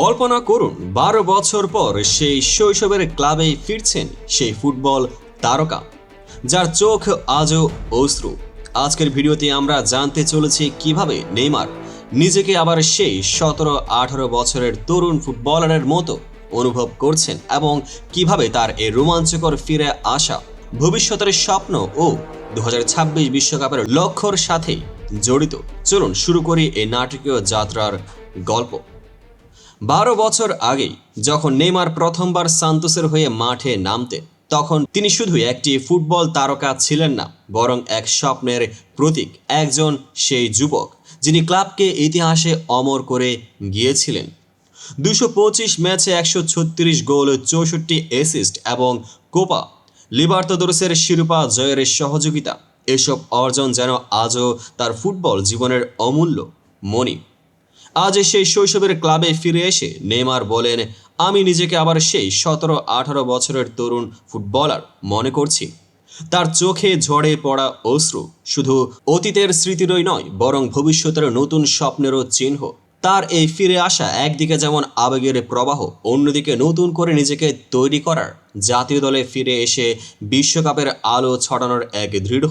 কল্পনা করুন, বারো বছর পর সেই শৈশবের ক্লাবেই ফিরছেন সেই ফুটবল তারকা, যার চোখ আজও অশ্রু। আজকের ভিডিওতে আমরা জানতে চলেছি কীভাবে নেইমার নিজেকে আবার সেই সতেরো, আঠারো বছরের তরুণ ফুটবলারের মতো অনুভব করছেন এবং কীভাবে তার এই রোমাঞ্চকর ফিরে আসা, ভবিষ্যতের স্বপ্ন ও দু বিশ্বকাপের লক্ষ্যর সাথে জড়িত। চলুন শুরু করি এই নাটকীয় যাত্রার গল্প। বারো বছর আগেই যখন নেইমার প্রথমবার সান্তোসের হয়ে মাঠে নামতেন তখন তিনি শুধু একটি ফুটবল তারকা ছিলেন না, বরং এক স্বপ্নের প্রতীক, একজন সেই যুবক, যিনি ক্লাবকে ইতিহাসে অমর করে গিয়েছিলেন। দুশো পঁচিশ ম্যাচে একশো ছত্রিশ গোল, চৌষট্টি অ্যাসিস্ট এবং কোপা লিবার্তাদোরসের শিরোপা জয়ের সহযোগিতা। এসব অর্জন যেন আজও তার ফুটবল জীবনের অমূল্য মণি। আজ সেই শৈশবের ক্লাবে ফিরে এসে নেইমার বলেন, আমি নিজেকে আবার সেই সতেরো, আঠারো বছরের তরুণ ফুটবলার মনে করছি। তার চোখে ঝড়ে পড়া অশ্রু শুধু অতীতের স্মৃতিরই নয়, বরং ভবিষ্যতের নতুন স্বপ্নেরও চিহ্ন। তার এই ফিরে আসা একদিকে যেমন আবেগের প্রবাহ, অন্যদিকে নতুন করে নিজেকে তৈরি করার জাতীয় দলে ফিরে এসে বিশ্বকাপের আলো ছড়ানোর এক দৃঢ়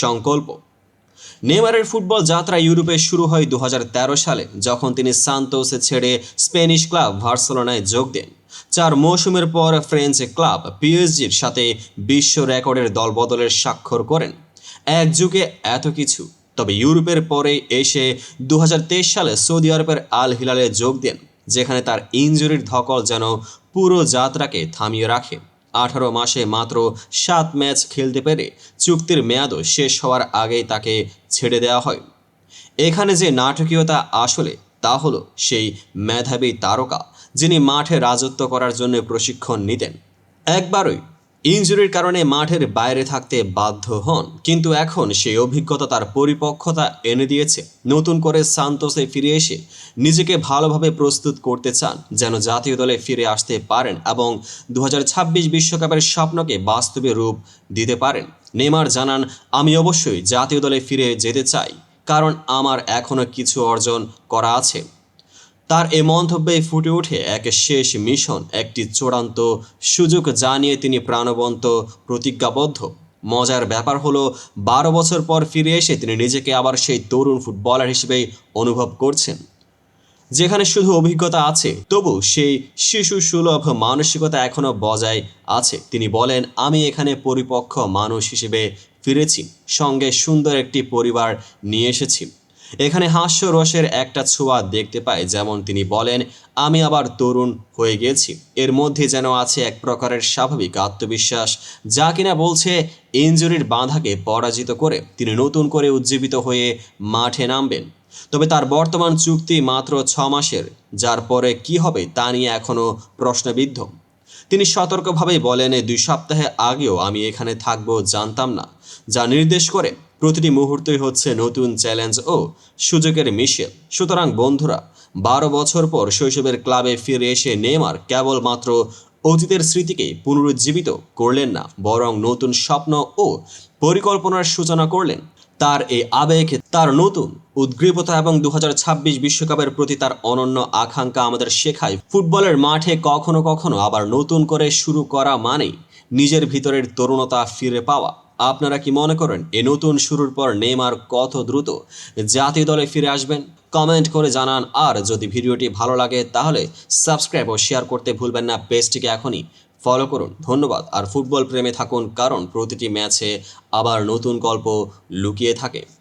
সংকল্প। নেইমারের ফুটবল যাত্রা ইউরোপে শুরু হয় দু হাজার তেরো সালে, যখন তিনি সান্তোসে ছেড়ে স্পেনিশ ক্লাব ভার্সেলোনায় যোগ দেন। চার মৌসুমের পর ফ্রেঞ্চ ক্লাব পিএসজির সাথে বিশ্ব রেকর্ডের দলবদলের স্বাক্ষর করেন। এক যুগে এত কিছু, তবে ইউরোপের পরে এসে দু হাজার তেইশ সালে সৌদি আরবের আল হিলালে যোগ দেন, যেখানে তার ইনজুরির ধকল যেন পুরো যাত্রাকে থামিয়ে রাখে। আঠারো মাসে মাত্র সাত ম্যাচ খেলতে পেরে চুক্তির মেয়াদও শেষ হওয়ার আগেই তাকে ছেড়ে দেওয়া হয়। এখানে যে নাটকীয়তা আসলে তা হলো সেই মেধাবী তারকা যিনি মাঠে রাজত্ব করার জন্য প্রশিক্ষণ নিতেন। একবারই ইনজুরির কারণে মাঠের বাইরে থাকতে বাধ্য হন, কিন্তু এখন সেই অভিজ্ঞতা তার পরিপক্কতা এনে দিয়েছে। নতুন করে সান্তোসে ফিরে এসে নিজেকে ভালোভাবে প্রস্তুত করতে চান, যেন জাতীয় দলে ফিরে আসতে পারেন এবং দু বিশ্বকাপের স্বপ্নকে বাস্তবে রূপ দিতে পারেন। নেমার জানান, আমি অবশ্যই জাতীয় দলে ফিরে যেতে চাই, কারণ আমার এখনও কিছু অর্জন করা আছে। তার এ মন্তব্যে ফুটে ওঠে এক শেষ মিশন, একটি চূড়ান্ত সুযোগ জানিয়ে তিনি প্রাণবন্ত প্রতিজ্ঞাবদ্ধ। মজার ব্যাপার হলো, বারো বছর পর ফিরে এসে তিনি নিজেকে আবার সেই তরুণ ফুটবলার হিসেবেই অনুভব করছেন। যেখানে শুধু অভিজ্ঞতা আছে, তবু সেই শিশু সুলভ মানসিকতা এখনও বজায় আছে। তিনি বলেন, আমি এখানে পরিপক্ক মানুষ হিসেবে ফিরেছি, সঙ্গে সুন্দর একটি পরিবার নিয়ে এসেছি। এখানে হাস্য রসের একটা ছোঁয়া দেখতে পাই, যেমন তিনি বলেন, আমি আবার তরুণ হয়ে গেছি। এর মধ্যে যেন আছে এক প্রকারের স্বাভাবিক আত্মবিশ্বাস, যা কিনা বলছে ইনজুরির বাধাকে পরাজিত করে তিনি নতুন করে উজ্জীবিত হয়ে মাঠে নামবেন। তবে তার বর্তমান চুক্তি মাত্র ছ মাসের, যার পরে কি হবে তা নিয়ে এখনও প্রশ্নবিদ্ধ। তিনি সতর্কভাবেই বলেন, দুই সপ্তাহে আগেও আমি এখানে থাকব জানতাম না। যা নির্দেশ করে প্রতিটি মুহূর্তই হচ্ছে নতুন চ্যালেঞ্জ ও সুযোগের মিশেল। সুতরাং বন্ধুরা, বারো বছর পর শৈশবের ক্লাবে ফিরে এসে নেইমার কেবলমাত্র অতীতের স্মৃতিকে পুনরুজ্জীবিত করলেন না, বরং নতুন স্বপ্ন ও পরিকল্পনার সূচনা করলেন। তার এই আবেগ, তার নতুন উদ্গ্রীবতা এবং দু বিশ্বকাপের প্রতি তার অনন্য আকাঙ্ক্ষা আমাদের শেখায়, ফুটবলের মাঠে কখনো কখনো আবার নতুন করে শুরু করা মানেই নিজের ভিতরের তরুণতা ফিরে পাওয়া। আপনারা কি মনে করেন এ নতুন শুরুর পর নেমার কত দ্রুত জাতীয় দলে ফিরে আসবেন? কমেন্ট করে জানান। আর যদি ভিডিওটি ভালো লাগে, তাহলে সাবস্ক্রাইব ও শেয়ার করতে ভুলবেন না। পেজটিকে এখনই ফলো করুন। ধন্যবাদ। আর ফুটবল প্রেমে থাকুন, কারণ প্রতিটি ম্যাচে আবার নতুন গল্প লুকিয়ে থাকে।